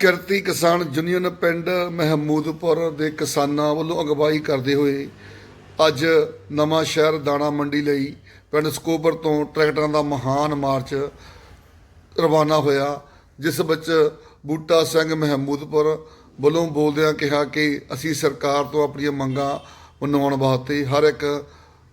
Kirti Kisan union ਪਿੰਡ ਮਹਿਮੂਦਪੁਰ ਦੇ ਕਿਸਾਨਾਂ ਵੱਲੋਂ ਅਗਵਾਈ ਕਰਦੇ ਹੋਏ ਅੱਜ ਨਵਾਂ ਸ਼ਹਿਰ ਦਾਣਾ ਮੰਡੀ ਲਈ ਪਿੰਡ ਸਕੋਬਰ ਤੋਂ ਟਰੈਕਟਰਾਂ ਦਾ ਮਹਾਨ ਮਾਰਚ ਰਵਾਨਾ ਹੋਇਆ, ਜਿਸ ਵਿੱਚ ਬੂਟਾ ਸਿੰਘ ਮਹਿਮੂਦਪੁਰ ਵੱਲੋਂ ਬੋਲਦਿਆਂ ਕਿਹਾ ਕਿ ਅਸੀਂ ਸਰਕਾਰ ਤੋਂ ਆਪਣੀਆਂ ਮੰਗਾਂ ਮਨਾਉਣ ਵਾਸਤੇ ਹਰ ਇੱਕ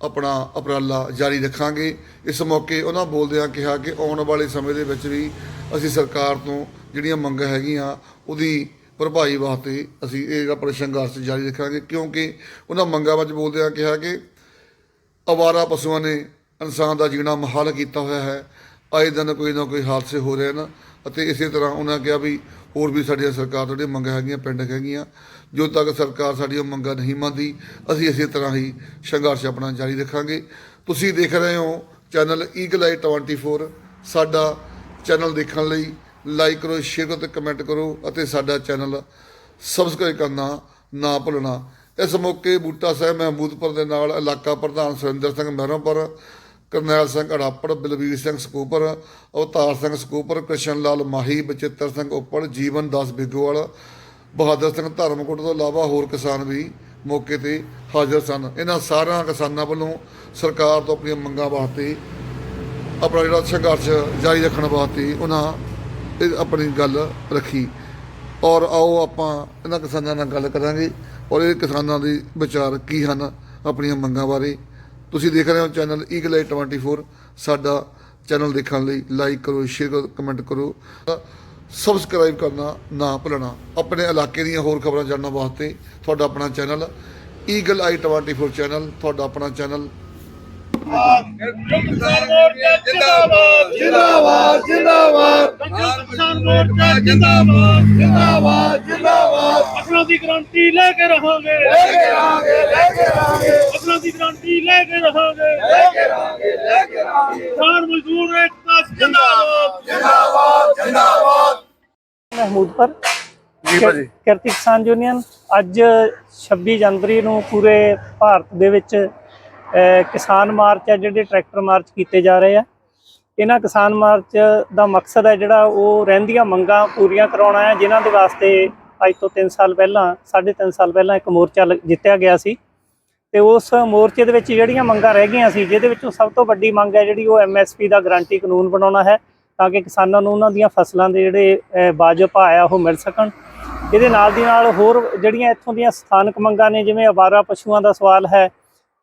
ਆਪਣਾ ਉਪਰਾਲਾ ਜਾਰੀ ਰੱਖਾਂਗੇ। ਇਸ ਮੌਕੇ ਉਹਨਾਂ ਬੋਲਦਿਆਂ ਕਿਹਾ ਕਿ ਆਉਣ ਵਾਲੇ ਸਮੇਂ ਦੇ ਵਿੱਚ ਵੀ ਅਸੀਂ ਸਰਕਾਰ ਤੋਂ ਜਿਹੜੀਆਂ ਮੰਗਾਂ ਹੈਗੀਆਂ, ਉਹਦੀ ਭਰਪਾਈ ਵਾਸਤੇ ਅਸੀਂ ਇਹ ਜਿਹੜਾ ਆਪਣਾ ਸੰਘਰਸ਼ ਜਾਰੀ ਰੱਖਾਂਗੇ। ਕਿਉਂਕਿ ਉਹਨਾਂ ਮੰਗਾਂ ਵਿੱਚ ਬੋਲਦਿਆਂ ਕਿਹਾ ਕਿ ਅਵਾਰਾ ਪਸ਼ੂਆਂ ਨੇ ਇਨਸਾਨ ਦਾ ਜੀਣਾ ਮੁਹਾਲ ਕੀਤਾ ਹੋਇਆ ਹੈ। ਆਏ ਦਿਨ ਕੋਈ ਨਾ ਕੋਈ ਹਾਦਸੇ ਹੋ ਰਹੇ ਹਨ। ਅਤੇ ਇਸੇ ਤਰ੍ਹਾਂ ਉਹਨਾਂ ਕਿਹਾ ਵੀ ਹੋਰ ਵੀ ਸਾਡੀਆਂ ਸਰਕਾਰ ਤੋਂ ਜਿਹੜੀਆਂ ਮੰਗਾਂ ਹੈਗੀਆਂ, ਪਿੰਡ ਹੈਗੀਆਂ। ਜੋ ਤੱਕ ਸਰਕਾਰ ਸਾਡੀਆਂ ਮੰਗਾਂ ਨਹੀਂ ਮੰਨਦੀ, ਅਸੀਂ ਇਸੇ ਤਰ੍ਹਾਂ ਹੀ ਸੰਘਰਸ਼ ਆਪਣਾ ਜਾਰੀ ਰੱਖਾਂਗੇ। ਤੁਸੀਂ ਦੇਖ ਰਹੇ ਹੋ ਚੈਨਲ ਈਗਲ ਆਈ 24 ਸਾਡਾ ਚੈਨਲ ਦੇਖਣ ਲਈ ਲਾਈਕ ਕਰੋ ਸ਼ੇਅਰ ਕਰੋ ਤੇ ਕਮੈਂਟ ਕਰੋ ਅਤੇ ਸਾਡਾ ਚੈਨਲ ਸਬਸਕ੍ਰਾਈਬ ਕਰਨਾ ਨਾ ਭੁੱਲਣਾ। ਇਸ ਮੌਕੇ ਬੂਟਾ ਸਾਹਿਬ ਮਹਿਮੂਦਪੁਰ ਦੇ ਨਾਲ ਇਲਾਕਾ ਪ੍ਰਧਾਨ ਸੁਰਿੰਦਰ ਸਿੰਘ ਮਹਿਰੋਂਪੁਰ ਕਰਨੈਲ ਸਿੰਘ ਅੜਾਪੜ ਬਲਵੀਰ ਸਿੰਘ ਸਕੂਪਰ, ਅਵਤਾਰ ਸਿੰਘ ਸਕੂਪਰ, ਕ੍ਰਿਸ਼ਨ ਲਾਲ ਮਾਹੀ, ਬਚਿੱਤਰ ਸਿੰਘ ਉੱਪੜ ਜੀਵਨ ਦਾਸ ਬਿੱਗੋਵਾਲ ਬਹਾਦਰ ਸਿੰਘ ਧਰਮਕੋਟ ਤੋਂ ਇਲਾਵਾ ਹੋਰ ਕਿਸਾਨ ਵੀ ਮੌਕੇ ਤੇ ਹਾਜ਼ਰ ਸਨ। ਇਹਨਾਂ ਸਾਰਿਆਂ ਕਿਸਾਨਾਂ ਵੱਲੋਂ ਸਰਕਾਰ ਤੋਂ ਆਪਣੀਆਂ ਮੰਗਾਂ ਵਾਸਤੇ ਆਪਣਾ ਜਿਹੜਾ ਸੰਘਰਸ਼ ਜਾਰੀ ਰੱਖਣ ਵਾਸਤੇ ਉਹਨਾਂ ਇਹ ਆਪਣੀ ਗੱਲ ਰੱਖੀ। ਔਰ ਆਓ ਆਪਾਂ ਇਹਨਾਂ ਕਿਸਾਨਾਂ ਨਾਲ ਗੱਲ ਕਰਾਂਗੇ ਔਰ ਇਹ ਕਿਸਾਨਾਂ ਦੇ ਵਿਚਾਰ ਕੀ ਹਨ, ਆਪਣੀਆਂ ਮੰਗਾਂ ਬਾਰੇ ਤੁਸੀਂ ਦੇਖ ਰਹੇ ਹੋ ਚੈਨਲ ਈਗਲ ਆਈ 24 ਸਾਡਾ ਚੈਨਲ ਦੇਖਣ ਲਈ ਲਾਈਕ ਕਰੋ ਸ਼ੇਅਰ ਕਰੋ ਕਮੈਂਟ ਕਰੋ। ਸਬਸਕ੍ਰਾਈਬ ਕਰਨਾ ਨਾ ਭੁੱਲਣਾ। ਆਪਣੇ ਇਲਾਕੇ ਦੀਆਂ ਹੋਰ ਖਬਰਾਂ ਜਾਣਨ ਵਾਸਤੇ ਤੁਹਾਡਾ ਆਪਣਾ ਚੈਨਲ ਈਗਲ ਆਈ 24 ਚੈਨਲ ਤੁਹਾਡਾ ਆਪਣਾ ਚੈਨਲ। ਜਿੰਦਾਬਾਦ ਜਿੰਦਾਬਾਦ ਜਿੰਦਾਬਾਦ ਜਿੰਦਾਬਾਦ। ਫਸਲਾਂ ਦੀ ਗਰੰਟੀ ਲੈ ਕੇ ਰਹਾਂਗੇ। ਲੈ ਕੇ ਆਗੇ ਲੈ ਕੇ ਆਗੇ ਫਸਲਾਂ ਦੀ ਗਰੰਟੀ ਲੈ ਕੇ ਰਹਾਂਗੇ। ਲੈ ਕੇ ਆਗੇ ਲੈ ਕੇ ਆਗੇ ਕਿਸਾਨ ਮਜ਼ਦੂਰ ਏਕਤਾ ਜਿੰਦਾਬਾਦ। ਜਿੰਦਾਬਾਦ ਜਿੰਦਾਬਾਦ। ਮਹਿਮੂਦਪੁਰ ਜੀ ਭਾਜੀ। ਕਿਰਤੀ ਕਿਸਾਨ ਯੂਨੀਅਨ ਅੱਜ 26 ਜਨਵਰੀ ਨੂੰ ਪੂਰੇ ਭਾਰਤ ਦੇ ਵਿੱਚ ਕਿਸਾਨ ਮਾਰਚ ਹੈ ਜਿਹੜੇ ਟਰੈਕਟਰ ਮਾਰਚ ਕੀਤੇ ਜਾ ਰਹੇ ਆ। ਇਹਨਾਂ ਕਿਸਾਨ ਮਾਰਚ ਦਾ ਮਕਸਦ ਹੈ ਜਿਹੜਾ ਉਹ ਰਹਿੰਦੀਆਂ ਮੰਗਾਂ ਪੂਰੀਆਂ ਕਰਾਉਣਾ ਹੈ ਜਿਨ੍ਹਾਂ ਦੇ ਵਾਸਤੇ ਅੱਜ ਤੋਂ 3 ਸਾਲ ਪਹਿਲਾਂ 3.5 ਸਾਲ ਪਹਿਲਾਂ ਇੱਕ ਮੋਰਚਾ ਲ- ਜਿੱਤਿਆ ਗਿਆ ਸੀ। ਤੇ ਉਸ ਮੋਰਚੇ ਦੇ ਵਿੱਚ ਜਿਹੜੀਆਂ ਮੰਗਾਂ ਰਹਿ ਗਈਆਂ ਸੀ ਜਿਹਦੇ ਵਿੱਚੋਂ ਸਭ ਤੋਂ ਵੱਡੀ ਮੰਗ ਹੈ ਜਿਹੜੀ ਉਹ ਐਮਐਸਪੀ ਦਾ ਗਾਰੰਟੀ ਕਾਨੂੰਨ ਬਣਾਉਣਾ ਹੈ ਤਾਂ ਕਿ ਕਿਸਾਨਾਂ ਨੂੰ ਉਹਨਾਂ ਦੀਆਂ ਫਸਲਾਂ ਦੇ ਜਿਹੜੇ ਅਹ, ਵਾਜਬ ਭਾਅ ਆ ਉਹ ਮਿਲ ਸਕਣ। ਇਹਦੇ ਨਾਲ ਦੀ ਨਾਲ ਹੋਰ ਜਿਹੜੀਆਂ ਇੱਥੋਂ ਦੀਆਂ ਸਥਾਨਕ ਮੰਗਾਂ ਨੇ ਜਿਵੇਂ ਅਵਾਰਾ ਪਸ਼ੂਆਂ ਦਾ ਸਵਾਲ ਹੈ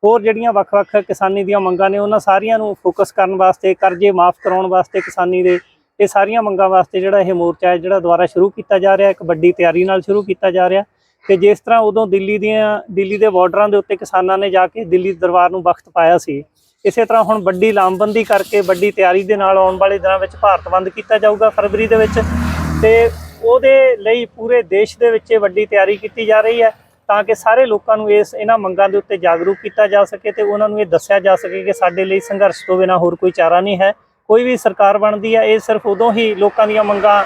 ਹੋਰ ਜਿਹੜੀਆਂ ਵੱਖ-ਵੱਖ ਕਿਸਾਨੀ ਦੀਆਂ ਮੰਗਾਂ ਨੇ ਉਹਨਾਂ ਸਾਰੀਆਂ ਨੂੰ ਫੋਕਸ ਕਰਨ ਵਾਸਤੇ ਕਰਜ਼ੇ ਮਾਫ ਕਰਾਉਣ ਵਾਸਤੇ ਕਿਸਾਨੀ ਦੇ ਇਹ ਸਾਰੀਆਂ ਮੰਗਾਂ ਵਾਸਤੇ ਜਿਹੜਾ ਇਹ ਮੋਰਚਾ ਹੈ, ਜਿਹੜਾ ਦੁਬਾਰਾ ਸ਼ੁਰੂ ਕੀਤਾ ਜਾ ਰਿਹਾ, ਇੱਕ ਵੱਡੀ ਤਿਆਰੀ ਨਾਲ ਸ਼ੁਰੂ ਕੀਤਾ ਜਾ ਰਿਹਾ। ਤੇ ਜਿਸ ਤਰ੍ਹਾਂ ਉਦੋਂ ਦਿੱਲੀ ਦੀਆਂ, ਦਿੱਲੀ ਦੇ ਬਾਰਡਰਾਂ ਦੇ ਉੱਤੇ ਕਿਸਾਨਾਂ ਨੇ ਜਾ ਕੇ ਦਿੱਲੀ ਦਰਬਾਰ ਨੂੰ ਵਕਤ ਪਾਇਆ ਸੀ, ਇਸੇ ਤਰ੍ਹਾਂ ਹੁਣ ਵੱਡੀ ਲਾਮਬੰਦੀ ਕਰਕੇ ਵੱਡੀ ਤਿਆਰੀ ਦੇ ਨਾਲ ਆਉਣ ਵਾਲੇ ਦਿਨਾਂ ਵਿੱਚ ਭਾਰਤ ਬੰਦ ਕੀਤਾ ਜਾਊਗਾ ਫਰਵਰੀ ਦੇ ਵਿੱਚ। ਤੇ ਉਹਦੇ ਲਈ ਪੂਰੇ ਦੇਸ਼ ਦੇ ਵਿੱਚ ਇਹ ਵੱਡੀ ਤਿਆਰੀ ਕੀਤੀ ਜਾ ਰਹੀ ਹੈ ਤਾਂ ਕਿ ਸਾਰੇ ਲੋਕਾਂ ਨੂੰ ਇਸ, ਇਹਨਾਂ ਮੰਗਾਂ ਦੇ ਉੱਤੇ ਜਾਗਰੂਕ ਕੀਤਾ ਜਾ ਸਕੇ ਤੇ ਉਹਨਾਂ ਨੂੰ ਇਹ ਦੱਸਿਆ ਜਾ ਸਕੇ ਕਿ ਸਾਡੇ ਲਈ ਸੰਘਰਸ਼ ਤੋਂ ਬਿਨਾਂ ਹੋਰ ਕੋਈ ਚਾਰਾ ਨਹੀਂ ਹੈ। ਕੋਈ ਵੀ ਸਰਕਾਰ ਬਣਦੀ ਹੈ ਇਹ ਸਿਰਫ ਉਦੋਂ ਹੀ ਲੋਕਾਂ ਦੀਆਂ ਮੰਗਾਂ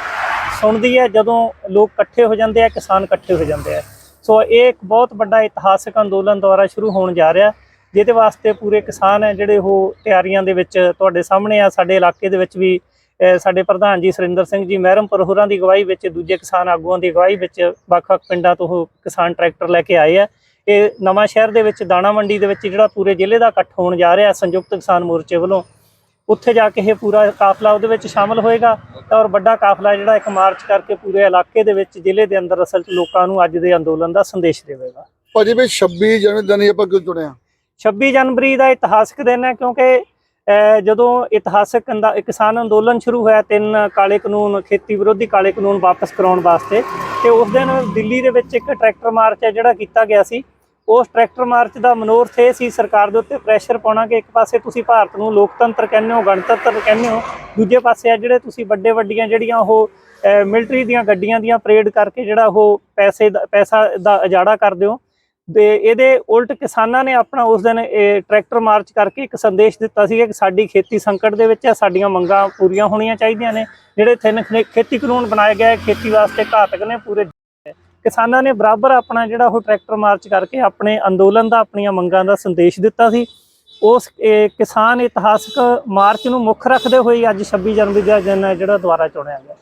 ਸੁਣਦੀ ਹੈ ਜਦੋਂ ਲੋਕ ਇਕੱਠੇ ਹੋ ਜਾਂਦੇ ਆ, ਕਿਸਾਨ ਇਕੱਠੇ ਹੋ ਜਾਂਦੇ ਆ। ਸੋ ਇਹ ਇੱਕ ਬਹੁਤ ਵੱਡਾ ਇਤਿਹਾਸਕ ਅੰਦੋਲਨ ਦੁਆਰਾ ਸ਼ੁਰੂ ਹੋਣ ਜਾ ਰਿਹਾ, ਜਿਹਦੇ ਵਾਸਤੇ ਪੂਰੇ ਕਿਸਾਨ ਹੈ ਜਿਹੜੇ ਉਹ ਤਿਆਰੀਆਂ ਦੇ ਵਿੱਚ ਤੁਹਾਡੇ ਸਾਹਮਣੇ ਆ। ਸਾਡੇ ਇਲਾਕੇ ਦੇ ਵਿੱਚ ਵੀ ਸਾਡੇ ਪ੍ਰਧਾਨ ਜੀ ਸੁਰਿੰਦਰ ਸਿੰਘ ਜੀ ਮਹਿਰਮਪੁਰ, ਹੋਰਾਂ ਦੀ ਅਗਵਾਈ ਵਿੱਚ, ਦੂਜੇ ਕਿਸਾਨ ਆਗੂਆਂ ਦੀ ਅਗਵਾਈ ਵਿੱਚ ਵੱਖ-ਵੱਖ ਪਿੰਡਾਂ ਤੋਂ ਉਹ ਕਿਸਾਨ ਟਰੈਕਟਰ ਲੈ ਕੇ ਆਏ ਆ। ਇਹ ਨਵਾਂ ਸ਼ਹਿਰ ਦੇ ਵਿੱਚ, ਦਾਣਾ ਮੰਡੀ ਦੇ ਵਿੱਚ ਜਿਹੜਾ ਪੂਰੇ ਜ਼ਿਲ੍ਹੇ ਦਾ ਇਕੱਠ ਹੋਣ ਜਾ ਰਿਹਾ, ਸੰਯੁਕਤ ਕਿਸਾਨ ਮੋਰਚੇ ਵੱਲੋਂ ਉੱਥੇ ਜਾ ਕੇ ਇਹ ਪੂਰਾ ਕਾਫਲਾ ਉਹਦੇ ਵਿੱਚ ਸ਼ਾਮਲ ਹੋਏਗਾ ਔਰ ਵੱਡਾ ਕਾਫਲਾ ਜਿਹੜਾ ਇੱਕ ਮਾਰਚ ਕਰਕੇ ਪੂਰੇ ਇਲਾਕੇ ਦੇ ਵਿੱਚ ਜ਼ਿਲ੍ਹੇ ਦੇ ਅੰਦਰ ਅਸਲ 'ਚ ਲੋਕਾਂ ਨੂੰ ਅੱਜ ਦੇ ਅੰਦੋਲਨ ਦਾ ਸੰਦੇਸ਼ ਦੇਵੇਗਾ। ਭਾਜੀ ਵੀ 26 ਜਨਵਰੀ ਆਪਾਂ ਕਿਉਂ ਚੁਣਿਆ? 26 ਜਨਵਰੀ ਦਾ ਇਤਿਹਾਸਕ ਦਿਨ ਹੈ ਕਿਉਂਕਿ ਜਦੋਂ ਇਤਿਹਾਸਕ ਕਿਸਾਨ ਅੰਦੋਲਨ ਸ਼ੁਰੂ ਹੋਇਆ ਤਿੰਨ ਕਾਲੇ ਕਾਨੂੰਨ ਖੇਤੀ ਵਿਰੋਧੀ ਕਾਲੇ ਕਾਨੂੰਨ ਵਾਪਸ ਕਰਾਉਣ ਵਾਸਤੇ ਤੇ ਉਸ ਦਿਨ ਦਿੱਲੀ ਦੇ ਵਿੱਚ ਇੱਕ ਟਰੈਕਟਰ ਮਾਰਚ ਹੈ ਜਿਹੜਾ ਕੀਤਾ ਗਿਆ ਸੀ। ਉਸ ਟਰੈਕਟਰ ਮਾਰਚ ਦਾ ਮਨੋਰਥ ਇਹ ਸੀ ਸਰਕਾਰ ਦੇ ਉੱਤੇ ਪ੍ਰੈਸ਼ਰ ਪਾਉਣਾ ਕਿ ਇੱਕ ਪਾਸੇ ਤੁਸੀਂ ਭਾਰਤ ਨੂੰ ਲੋਕਤੰਤਰ ਕਹਿੰਦੇ ਹੋ, ਗਣਤੰਤਰ ਕਹਿੰਦੇ ਹੋ, ਦੂਜੇ ਪਾਸੇ ਆ ਜਿਹੜੇ ਤੁਸੀਂ ਵੱਡੇ ਵੱਡੀਆਂ ਜਿਹੜੀਆਂ ਉਹ ਮਿਲਟਰੀ ਦੀਆਂ ਗੱਡੀਆਂ ਦੀਆਂ ਪਰੇਡ ਕਰਕੇ ਜਿਹੜਾ ਉਹ ਪੈਸੇ ਦਾ, ਪੈਸਾ ਦਾ ਉਜਾੜਾ ਕਰਦੇ ਹੋ। ਤੇ ਇਹਦੇ ਉਲਟ ਕਿਸਾਨਾਂ ਨੇ ਆਪਣਾ ਉਸ ਦਿਨ, ਇਹ ਟਰੈਕਟਰ ਮਾਰਚ ਕਰਕੇ ਇੱਕ ਸੰਦੇਸ਼ ਦਿੱਤਾ ਸੀ ਕਿ ਸਾਡੀ ਖੇਤੀ ਸੰਕਟ ਦੇ ਵਿੱਚ ਹੈ ਸਾਡੀਆਂ ਮੰਗਾਂ ਪੂਰੀਆਂ ਹੋਣੀਆਂ ਚਾਹੀਦੀਆਂ ਨੇ। ਜਿਹੜੇ ਤਿੰਨ ਖੇ- ਖੇਤੀ ਕਾਨੂੰਨ ਬਣਾਏ ਗਏ ਖੇਤੀ ਵਾਸਤੇ ਘਾਤਕ ਨੇ ਪੂਰੇ ਕਿਸਾਨਾਂ ਨੇ ਬਰਾਬਰ ਆਪਣਾ ਜਿਹੜਾ ਉਹ ਟਰੈਕਟਰ ਮਾਰਚ ਕਰਕੇ ਆਪਣੇ ਅੰਦੋਲਨ ਦਾ ਆਪਣੀਆਂ ਮੰਗਾਂ ਦਾ ਸੰਦੇਸ਼ ਦਿੱਤਾ ਸੀ। ਉਸ ਕਿਸਾਨ ਇਤਿਹਾਸਕ ਮਾਰਚ ਨੂੰ ਮੁੱਖ ਰੱਖਦੇ ਹੋਏ ਅੱਜ 26 ਜਨਵਰੀ ਦਾ ਦਿਨ ਹੈ ਜਿਹੜਾ ਦੁਆਰਾ ਚੁਣਿਆ ਗਿਆ।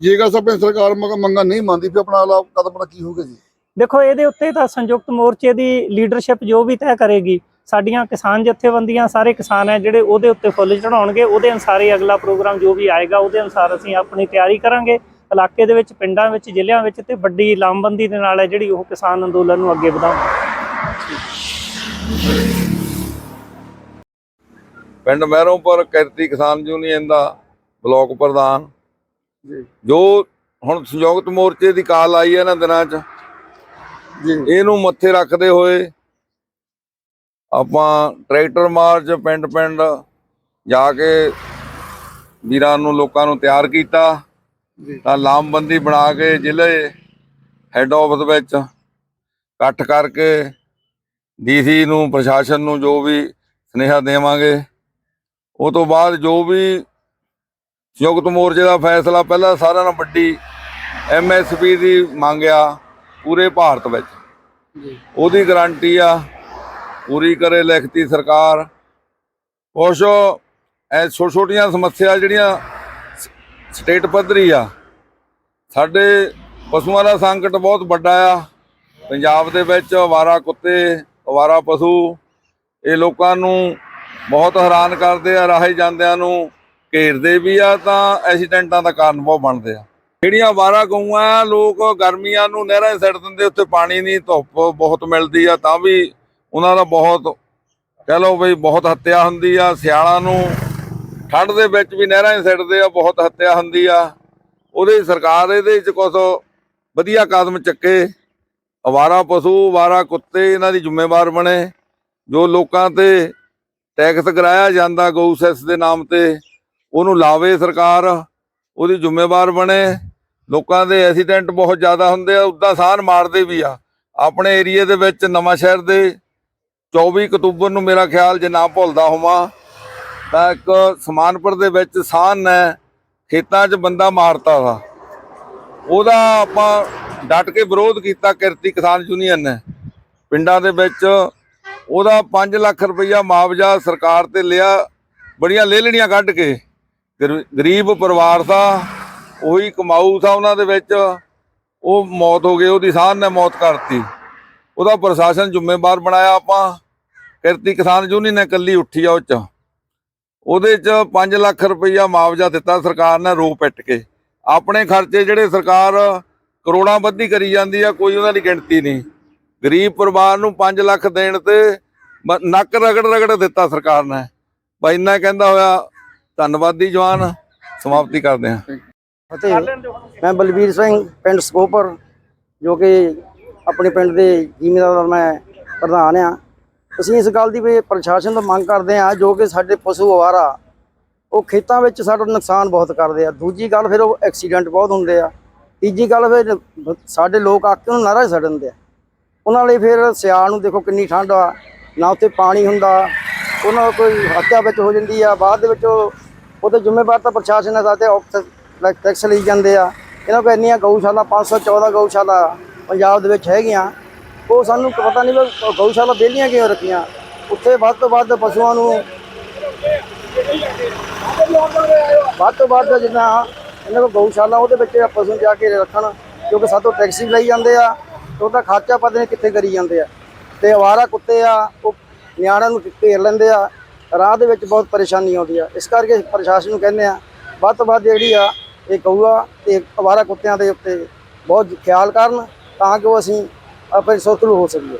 ਜੇਕਰ ਸਭ ਸਰਕਾਰ ਮੰਗ- ਨਹੀਂ ਮੰਨਦੀ ਫਿਰ ਆਪਣਾ ਅਗਲਾ ਕਦਮ ਕੀ ਹੋਊਗਾ ਜੀ? ਦੇਖੋ ਇਹਦੇ ਉੱਤੇ ਤਾਂ ਸੰਯੁਕਤ ਮੋਰਚੇ ਦੀ ਲੀਡਰਸ਼ਿਪ ਜੋ ਵੀ ਤੈਅ ਕਰੇਗੀ ਸਾਡੀਆਂ ਕਿਸਾਨ ਜਥੇਬੰਦੀਆਂ ਸਾਰੇ ਕਿਸਾਨ ਹੈ ਜਿਹੜੇ ਉਹਦੇ ਉੱਤੇ ਫੁੱਲ ਚੜਾਉਣਗੇ ਉਹਦੇ ਅਨੁਸਾਰ ਹੀ ਅਗਲਾ ਪ੍ਰੋਗਰਾਮ ਜੋ ਵੀ ਆਏਗਾ ਉਹਦੇ ਅਨੁਸਾਰ ਅਸੀਂ ਆਪਣੀ ਤਿਆਰੀ ਕਰਾਂਗੇ। ਇਲਾਕੇ ਦੇ ਵਿੱਚ ਪਿੰਡਾਂ ਵਿੱਚ ਜ਼ਿਲ੍ਹਿਆਂ ਵਿੱਚ ਤੇ ਵੱਡੀ ਲਾਮਬੰਦੀ ਦੇ ਨਾਲ ਹੈ ਜਿਹੜੀ ਉਹ ਕਿਸਾਨ ਅੰਦੋਲਨ ਨੂੰ ਅੱਗੇ ਵਧਾਉਣਗੇ ਪਿੰਡ ਮਹਿਰੋਂਪੁਰ ਕਿਰਤੀ ਕਿਸਾਨ ਯੂਨੀਅਨ ਦਾ ਬਲਾਕ ਪ੍ਰਧਾਨ। ਜੀ। ਜੋ ਹੁਣ ਸੰਯੁਕਤ ਮੋਰਚੇ ਦੀ ਕਾਲ ਆਈ ਹੈ ਨਾ ਦਿਨਾਂ 'ਚ ਜੀ। ਇਹਨੂੰ ਮੱਥੇ ਰੱਖਦੇ ਹੋਏ ਆਪਾਂ ਟਰੈਕਟਰ ਮਾਰਚ ਪਿੰਡ ਪਿੰਡ ਜਾ ਕੇ ਵੀਰਾਂ ਨੂੰ ਲੋਕਾਂ ਨੂੰ ਤਿਆਰ ਕੀਤਾ। ਤਾਂ ਲਾਮਬੰਦੀ ਬਣਾ ਕੇ ਜ਼ਿਲ੍ਹੇ ਹੈੱਡ ਆਫਿਸ ਵਿੱਚ ਇਕੱਠ ਕਰਕੇ ਡੀਸੀ ਨੂੰ ਪ੍ਰਸ਼ਾਸਨ ਨੂੰ ਜੋ ਵੀ ਸੁਨੇਹਾ ਦੇਵਾਂਗੇ ਉਹ ਤੋਂ ਬਾਅਦ ਜੋ ਵੀ ਸੰਯੁਕਤ ਮੋਰਚੇ ਦਾ ਫੈਸਲਾ ਪਹਿਲਾਂ ਸਾਰਿਆਂ ਨਾਲੋਂ ਵੱਡੀ ਐਮਐਸਪੀ ਦੀ ਮੰਗਿਆ ਪੂਰੇ ਭਾਰਤ ਵਿੱਚ। ਉਹਦੀ ਗਾਰੰਟੀ ਆ ਪੂਰੀ ਕਰੇ ਲਿਖਤੀ ਸਰਕਾਰ। ਕੁਛ ਐ ਛੋਟੀਆਂ ਸਮੱਸਿਆ ਜਿਹੜੀਆਂ ਸਟੇਟ ਪੱਧਰੀ ਆ। ਸਾਡੇ ਪਸ਼ੂਆਂ ਦਾ ਸੰਕਟ ਬਹੁਤ ਵੱਡਾ ਆ। ਪੰਜਾਬ ਦੇ ਵਿੱਚ ਅਵਾਰਾ ਕੁੱਤੇ, ਅਵਾਰਾ ਪਸ਼ੂ, ਇਹ ਲੋਕਾਂ ਨੂੰ ਬਹੁਤ ਹੈਰਾਨ ਕਰਦੇ ਆ, ਰਾਹੇ ਜਾਂਦਿਆਂ ਨੂੰ ਘੇਰਦੇ ਵੀ ਆ, ਤਾਂ ਐਕਸੀਡੈਂਟਾਂ ਦਾ ਕਾਰਨ ਬਹੁਤ ਬਣਦੇ ਆ। ਜਿਹੜੀਆਂ ਅਵਾਰਾ ਗਊਆਂ ਆ, ਲੋਕ ਗਰਮੀਆਂ ਨੂੰ ਨਹਿਰਾਂ 'ਚ ਦਿੰਦੇ, ਉੱਥੇ ਪਾਣੀ ਨਹੀਂ, ਧੁੱਪ ਬਹੁਤ ਮਿਲਦੀ ਆ, ਤਾਂ ਵੀ ਉਹਨਾਂ ਦਾ ਬਹੁਤ ਕਹਿ ਲਓ ਬਈ ਬਹੁਤ ਹੱਤਿਆ ਹੁੰਦੀ ਆ, ਸਿਆਲਾਂ ਨੂੰ ਠੰਡ ਦੇ ਵਿੱਚ ਵੀ ਨਹਿਰਾਂ 'ਚ ਸਿੱਟਦੇ ਆ, ਬਹੁਤ ਹੱਤਿਆ ਹੁੰਦੀ ਆ। ਉਹਦੇ ਸਰਕਾਰ ਇਹਦੇ 'ਚ ਕੁਝ ਵਧੀਆ ਕਦਮ ਚੱਕੇ। ਅਵਾਰਾ ਪਸ਼ੂ, ਅਵਾਰਾ ਕੁੱਤੇ ਇਹਨਾਂ ਦੀ ਜ਼ਿੰਮੇਵਾਰ ਬਣੇ। ਜੋ ਲੋਕਾਂ ਤੇ ਟੈਕਸ ਕਰਾਇਆ ਜਾਂਦਾ ਗਊ ਸੈਸ ਦੇ ਨਾਮ ਤੇ, ਉਹਨੂੰ ਲਾਵੇ ਸਰਕਾਰ, ਉਹਦੀ ਜ਼ਿੰਮੇਵਾਰ ਬਣੇ। ਲੋਕਾਂ ਦੇ ਐਕਸੀਡੈਂਟ ਬਹੁਤ ਜ਼ਿਆਦਾ ਹੁੰਦੇ ਆ, ਉਦਾਂ ਸਾਨ ਮਾਰਦੇ ਵੀ ਆ। ਆਪਣੇ ਏਰੀਏ ਦੇ ਵਿੱਚ ਨਵਾਂ ਸ਼ਹਿਰ ਦੇ 24 ਅਕਤੂਬਰ ਨੂੰ ਮੇਰਾ ਖਿਆਲ ਜੇ ਨਾ ਭੁੱਲਦਾ ਹੋਵਾਂ ਤਾਂ ਇੱਕ ਸਮਾਨਪੁਰ ਦੇ ਵਿੱਚ ਸਾਨ ਨੇ ਖੇਤਾਂ 'ਚ ਬੰਦਾ ਮਾਰਤਾ ਵਾ। ਉਹਦਾ ਆਪਾਂ ਡਟ ਕੇ ਵਿਰੋਧ ਕੀਤਾ ਕਿਰਤੀ ਕਿਸਾਨ ਯੂਨੀਅਨ ਨੇ। ਪਿੰਡਾਂ ਦੇ ਵਿੱਚ ਉਹਦਾ 5 ਲੱਖ ਰੁਪਈਆ ਮੁਆਵਜ਼ਾ ਸਰਕਾਰ ਤੇ ਲਿਆ, ਬੜੀਆਂ ਲੇਲੜੀਆਂ ਕੱਢ ਕੇ। ਗਰ- ਗਰੀਬ ਪਰਿਵਾਰ ਦਾ, ਉਹੀ ਕਮਾਊ ਸੀ ਉਹਨਾਂ ਦੇ ਵਿੱਚ, ਉਹ ਮੌਤ ਹੋ ਗਈ, ਉਹਦੀ ਸਾਹ ਨੇ ਮੌਤ ਕਰਤੀ। ਉਹਦਾ ਪ੍ਰਸ਼ਾਸਨ ਜ਼ਿੰਮੇਵਾਰ ਬਣਾਇਆ ਆਪਾਂ। ਕਿਰਤੀ ਕਿਸਾਨ ਯੂਨੀਅਨ ਨੇ ਕੱਲੀ ਉੱਠੀ ਆ ਉਹ ਚ। ਉਹਦੇ ਚ 5 ਲੱਖ ਰੁਪਈਆ ਮੁਆਵਜ਼ਾ ਦਿੱਤਾ ਸਰਕਾਰ ਨੇ ਰੋ ਪਿੱਟ ਕੇ। ਆਪਣੇ ਖਰਚੇ ਜਿਹੜੇ ਸਰਕਾਰ ਕਰੋੜਾਂ ਬੱਧੀ ਕਰੀ ਜਾਂਦੀ ਆ, ਕੋਈ ਉਹਨਾਂ ਦੀ ਗਿਣਤੀ ਨਹੀਂ। ਗਰੀਬ ਪਰਿਵਾਰ ਨੂੰ 5 ਲੱਖ ਦੇਣ ਤੇ ਨੱਕ ਰਗੜ ਰਗੜ ਦਿੱਤਾ ਸਰਕਾਰ ਨੇ। ਬਈ ਇੰਨਾ ਕਹਿੰਦਾ ਹੋਇਆ। ਧੰਨਵਾਦੀ ਜਵਾਨ। ਸਮਾਪਤੀ ਕਰਦੇ ਹਾਂ। ਅਤੇ ਮੈਂ ਬਲਬੀਰ ਸਿੰਘ, ਪਿੰਡ ਸਕੋਪਰ, ਜੋ ਕਿ ਆਪਣੇ ਪਿੰਡ ਦੇ ਜ਼ਿਮੀਂਦਾਰ ਮੈਂ ਪ੍ਰਧਾਨ ਆ। ਅਸੀਂ ਇਸ ਗੱਲ ਦੀ ਵੀ ਪ੍ਰਸ਼ਾਸਨ ਤੋਂ ਮੰਗ ਕਰਦੇ ਆ ਜੋ ਕਿ ਸਾਡੇ ਪਸ਼ੂ ਅਵਾਰਾ ਉਹ ਖੇਤਾਂ ਵਿੱਚ ਸਾਡਾ ਨੁਕਸਾਨ ਬਹੁਤ ਕਰਦੇ ਆ। ਦੂਜੀ ਗੱਲ ਫਿਰ ਉਹ ਐਕਸੀਡੈਂਟ ਬਹੁਤ ਹੁੰਦੇ ਆ। ਤੀਜੀ ਗੱਲ ਫਿਰ ਸਾਡੇ ਲੋਕ ਆ ਕੇ ਨੂੰ ਨਾਰਾ ਛੱਡ ਦਿੰਦੇ ਆ। ਉਹਨਾਂ ਲਈ ਫਿਰ ਸਿਆਲ ਨੂੰ ਦੇਖੋ ਕਿੰਨੀ ਠੰਡ ਆ, ਨਾ ਉੱਥੇ ਪਾਣੀ ਹੁੰਦਾ, ਉਹਨਾਂ ਕੋਈ ਹੱਤਿਆ ਵਿੱਚ ਹੋ ਜਾਂਦੀ ਆ, ਬਾਅਦ ਦੇ ਵਿੱਚ ਉਹ ਉਹਦੇ ਜ਼ਿੰਮੇਵਾਰ ਤਾਂ ਪ੍ਰਸ਼ਾਸਨ ਹੈ ਸਾਤੇ ਟੈਕਸ ਲਈ ਜਾਂਦੇ ਆ। ਇਹਨਾਂ ਕੋਲ ਇੰਨੀਆਂ ਗਊਸ਼ਾਲਾ 514 ਗਊਸ਼ਾਲਾ ਪੰਜਾਬ ਦੇ ਵਿੱਚ ਹੈਗੀਆਂ। ਉਹ ਸਾਨੂੰ ਪਤਾ ਨਹੀਂ ਵੀ ਗਊਸ਼ਾਲਾ ਵਿਹਲੀਆਂ ਕਿਉਂ ਰੱਖੀਆਂ? ਉੱਥੇ ਵੱਧ ਤੋਂ ਵੱਧ ਪਸ਼ੂਆਂ ਨੂੰ ਵੱਧ ਤੋਂ ਵੱਧ ਜਿੱਦਾਂ ਇਹਨਾਂ ਕੋਲ ਗਊਸ਼ਾਲਾ ਉਹਦੇ ਵਿੱਚ ਪਸ਼ੂ ਨੂੰ ਜਾ ਕੇ ਰੱਖਣ, ਕਿਉਂਕਿ ਸਾਤੋਂ ਟੈਕਸੀ ਲਈ ਜਾਂਦੇ ਆ, ਤੇ ਉਹਦਾ ਖਰਚਾ ਪਤਾ ਨਹੀਂ ਕਿੱਥੇ ਕਰੀ ਜਾਂਦੇ ਆ। ਤੇ ਅਵਾਰਾ ਕੁੱਤੇ ਆ, ਉਹ ਨਿਆਣਿਆਂ ਨੂੰ ਘੇਰ ਲੈਂਦੇ ਆ, ਰਾਹ ਦੇ ਵਿੱਚ ਬਹੁਤ ਪਰੇਸ਼ਾਨੀ ਆਉਂਦੀ ਆ। ਇਸ ਕਰਕੇ ਪ੍ਰਸ਼ਾਸਨ ਨੂੰ ਕਹਿੰਦੇ ਆ, ਵੱਧ ਤੋਂ ਵੱਧ ਜਿਹੜੀ ਆ, ਇਹ ਕਊਆ ਤੇ ਅਵਾਰਾ ਕੁੱਤਿਆਂ ਦੇ ਉੱਤੇ ਬਹੁਤ ਖਿਆਲ ਕਰਨ, ਤਾਂ ਕਿ ਉਹ ਅਸੀਂ ਆਪਣੇ ਸੁਰੱਖਿਅਤ ਹੋ ਸਕੀਏ